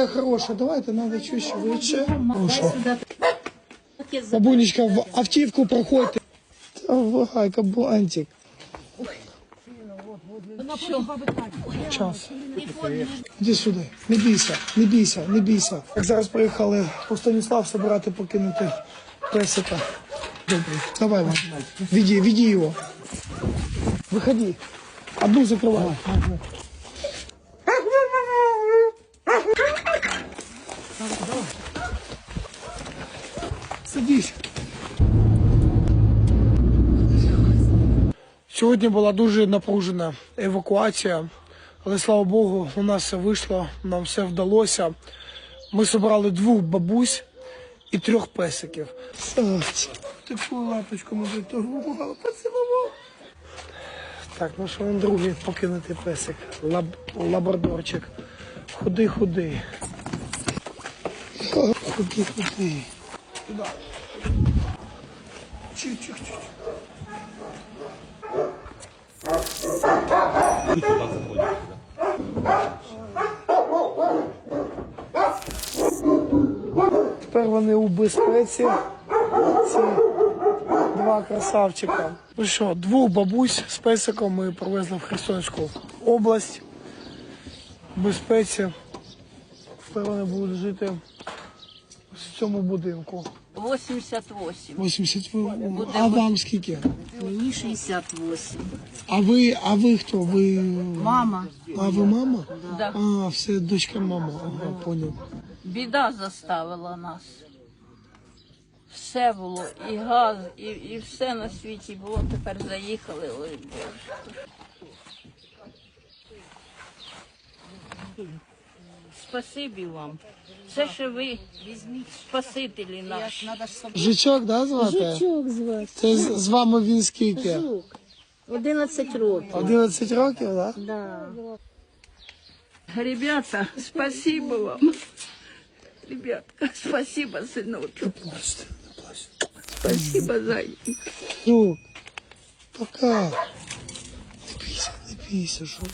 Моя хороша, давайте надо чуть швидше. Хорошо. Бабунечка, в автівку проходьте. Давай, кабанчик. Час. Іди сюди. Не бійся, не бійся, не бійся. Як зараз приїхали у Станіслав собирати покинути песика. Добре, давай. Веди, веди його. Виходи. Одну закривай. Садись. Сьогодні була дуже напружена евакуація, але слава Богу, у нас все вийшло, нам все вдалося. Ми зібрали двох бабусь і трьох песиків. Таку лапочку ми до того поцілував. Так, ну що він другий покинутий песик. Лаб, лабрадорчик. Худий, Сюди. Чуть-чуть. Тепер вони у безпеці. Ці два красавчика. Ну що, двох бабусь з песиком ми привезли в Херсонську область. В безпеці. Тепер вони будуть жити в цьому будинку. 88. 80 ви. А вам скільки? Мені 68. А ви, а ви хто? Ви. Мама. А ви мама? Да. А, все, дочка мама. Ага, поняв. Біда заставила нас. Все було, і газ, і, і все на світі було. Тепер заїхали. Ой, Боже. Спасибі вам. Це що ви спасителі наші. Жичок, да, звати? Жучок звати. Це з, з вами він скільки? Жук. 11 років. 11 років, так? Да? Да. Ребята, спасибо вам. Ребятка, спасибо, сыночек. Плачте, не плачте. Спасибо, зайчик. Жук, пока. Не бійся, не бійся, Жук.